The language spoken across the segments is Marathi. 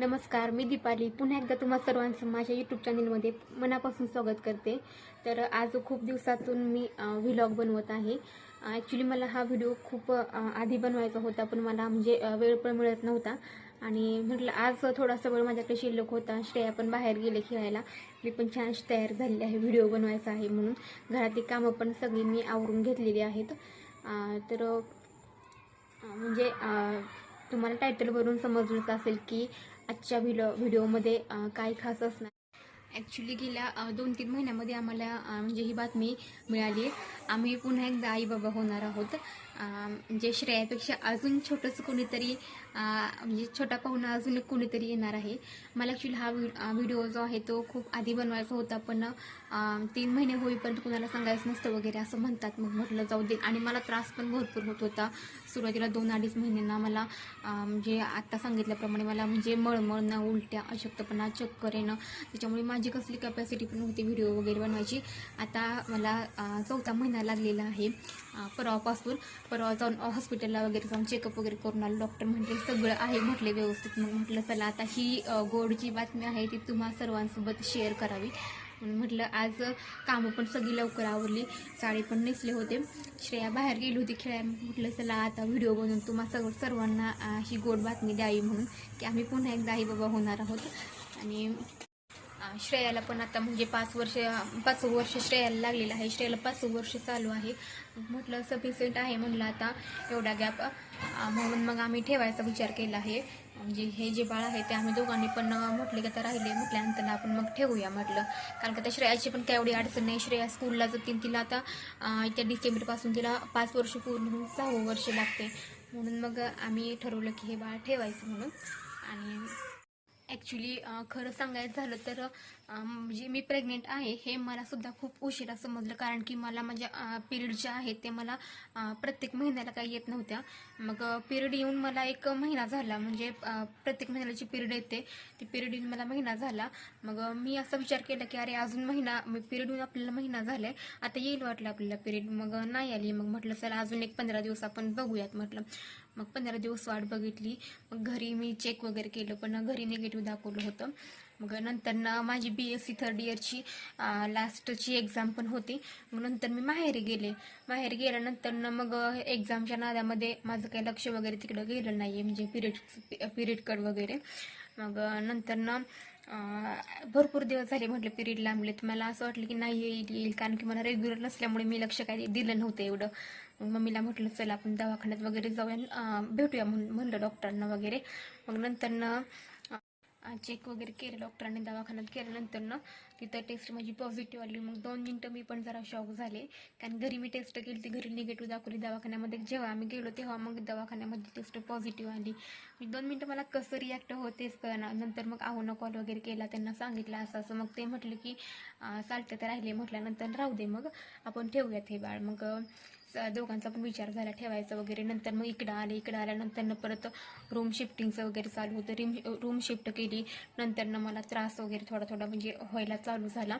नमस्कार मी दीपाली. पुन्हा एकदा तुम्हा सर्वांचं माझ्या यूट्यूब चॅनलमध्ये मनापासून स्वागत करते. तर आज खूप दिवसातून मी व्हिलॉग बनवत आहे. ॲक्च्युली मला हा व्हिडिओ खूप आधी बनवायचा होता पण मला म्हणजे वेळ पण मिळत नव्हता. आणि म्हटलं आज थोडासा वेळ माझ्याकडे शिल्लक होता. श्रेया पण बाहेर गेले खेळायला. मी पण छान तयार झालेली आहे व्हिडिओ बनवायचा आहे म्हणून. घरातली कामं पण सगळी मी आवरून घेतलेली आहेत. तर म्हणजे तुम्हाला टायटलवरून समजलंच असेल की आजच्या व्हिडिओ व्हिडिओमध्ये काही काय खास असणार ॲक्च्युली गेल्या दोन तीन महिन्यामध्ये आम्हाला म्हणजे ही बातमी मिळाली आम्ही पुन्हा एकदा आई बाबा होणार आहोत. म्हणजे श्रेयापेक्षा अजून छोटंसं कोणीतरी म्हणजे छोटा पाहुणा अजून कोणीतरी येणार आहे. मला ॲक्च्युली हा व्हिडिओ जो आहे तो खूप आधी बनवायचा होता पण तीन महिने होईपर्यंत कुणाला सांगायचं नसतं वगैरे असं म्हणतात. मग म्हटलं जाऊ दे. आणि मला त्रास पण भरपूर होत होता. सुरुवातीला दोन अडीच महिन्यांना मला म्हणजे आत्ता सांगितल्याप्रमाणे मला म्हणजे मळमळणं उलट्या अशक्तपणा चक्कर येणं त्याच्यामुळे माझी कसली कॅपॅसिटी पण होती व्हिडिओ वगैरे बनवायची. आता मला चौथा महिना लागलेला आहे परवापासून परवा जाऊन हॉस्पिटलला वगैरे जाऊन चेकअप वगैरे करून आलो. डॉक्टर म्हटले सगळं आहे म्हटले व्यवस्थित. मग म्हटलं चला आता ही गोडची गोड जी बातमी आहे ती तुम्हा सर्वांसोबत शेअर करावी. म्हटलं आज कामं पण सगळी लवकर आवरली. साडी पण नेसले होते. श्रेया बाहेर गेली होती खेळायला. म्हटलं चला आता व्हिडिओ बनवून तुम्हा सर्व सर्वांना ही गोड बातमी द्यावी म्हणून की आम्ही पुन्हा एकदा आई बाबा होणार आहोत. आणि श्रेयाला पण आता म्हणजे पाच वर्ष पाच वर्ष श्रेयाला लागलेलं आहे. श्रेयाला पाचवं वर्ष चालू आहे. म्हटलं सफिशियंट आहे म्हटलं आता. एवढा गॅप म्हणून मग आम्ही ठेवायचा विचार केला आहे. म्हणजे हे जे बाळ आहे ते आम्ही दोघांनी पण म्हटले की आता राहिले म्हटल्यानंतर आपण मग ठेवूया म्हटलं. कारण का त्या श्रेयाची पण काय एवढी अडचण नाही. श्रेया स्कूलला जातील तिला आता त्या डिसेंबरपासून तिला पाच वर्ष पूर्ण होऊन सहावं वर्ष लागते. म्हणून मग आम्ही ठरवलं की हे बाळ ठेवायचं म्हणून. आणि ॲक्च्युली खरं सांगायचं झालं तर म्हणजे मी प्रेग्नेंट आहे हे मला सुद्धा खूप उशिरा समजलं. कारण की मला माझ्या पिरियड जे आहेत ते मला प्रत्येक महिन्याला काही येत नव्हत्या. मग पिरियड येऊन मला एक महिना झाला. म्हणजे प्रत्येक महिन्याला जी पिरियड येते ती पिरियड येऊन मला महिना झाला. मग मी असा विचार केला की अरे अजून महिना पिरियड येऊन आपल्याला महिना झाला आहे आता येईल वाटलं आपल्याला पिरियड मग नाही आली. मग म्हटलं चला अजून एक पंधरा दिवस आपण बघूयात. म्हटलं. मग पंधरा दिवस वाट बघितली. मग घरी मी चेक वगैरे केलं पण घरी निगेटिव्ह दाखवलं होतं. मग नंतर ना माझी बी एस सी थर्ड इयरची लास्टची एक्झाम पण होती. मग नंतर मी माहेरी गेले. माहेरी गेल्यानंतर ना मग एक्झामच्या नादामध्ये माझं काही लक्ष वगैरे तिकडं गेलं नाही म्हणजे पिरियड पिरियड कड वगैरे. मग नंतर ना भरपूर दिवस झाले म्हटलं पिरियड लांबलेत. मला असं वाटलं की नाही येईल येईल. कारण की मला रेग्युलर नसल्यामुळे मी लक्ष काही दिलं नव्हतं एवढं. मम्मीला म्हटलं चला आपण दवाखान्यात वगैरे जाऊया. भेटूया म्हण म्हणलं डॉक्टरांना वगैरे. मग नंतरनं चेक वगैरे केलं डॉक्टरांनी दवाखान्यात केल्यानंतर ना तिथं टेस्ट माझी पॉझिटिव्ह आली. मग दोन मिनटं मी पण जरा शॉक झाले. कारण घरी मी टेस्ट केली ती घरी निगेटिव्ह दाखवली. दवाखान्यामध्ये जेव्हा आम्ही गेलो तेव्हा मग दवाखान्यामध्ये टेस्ट पॉझिटिव्ह आली. मी दोन मिनटं मला कसं रिॲक्ट होतेच कळणार नंतर मग आहोनं कॉल वगैरे केला त्यांना सांगितलं असं असं. मग ते म्हटलं की चालते तर राहिले. म्हटल्यानंतर राहू दे मग. आपण ठेवूयात हे बाळ. मग दोघांचा पण विचार झाला ठेवायचा वगैरे. नंतर मग इकडं आले इकडं आल्यानंतर परत रूम शिफ्टिंगचं वगैरे चालू होतं. रिम रूम शिफ्ट केली नंतरनं मला त्रास वगैरे थोडा थोडा म्हणजे व्हायला चालू झाला.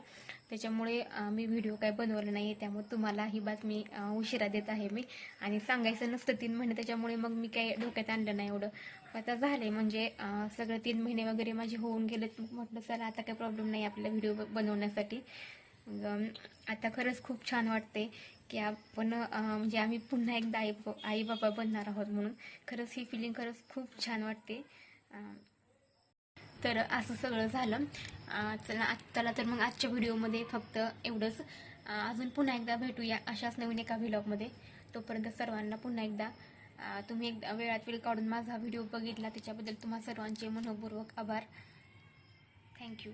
त्याच्यामुळे मी व्हिडिओ काय बनवला नाही त्यामुळे तुम्हाला ही बातमी उशिरा देत आहे मी. आणि सांगायचं नसतं तीन महिने त्याच्यामुळे मग मी काही डोक्यात आणलं नाही एवढं. आता झाले म्हणजे सगळं तीन महिने वगैरे माझे होऊन गेलेत. म्हटलं चला आता काय प्रॉब्लेम नाही आपला व्हिडिओ बनवण्यासाठी. मग, आता खरंच खूप छान वाटते की आपण म्हणजे आम्ही पुन्हा एकदा आई आई बाबा बनणार आहोत म्हणून. खरंच ही फिलिंग खरंच खूप छान वाटते. तर असं सगळं झालं. चला आत्ताला तर मग आजच्या व्हिडिओमध्ये फक्त एवढंच. अजून पुन्हा एकदा भेटूया अशाच नवीन एका व्हिलॉगमध्ये तोपर्यंत सर्वांना पुन्हा एकदा तुम्ही एकदा वेळात वेळ काढून माझा व्हिडिओ बघितला. त्याच्याबद्दल तुम्हा सर्वांचे मनपूर्वक आभार. थँक्यू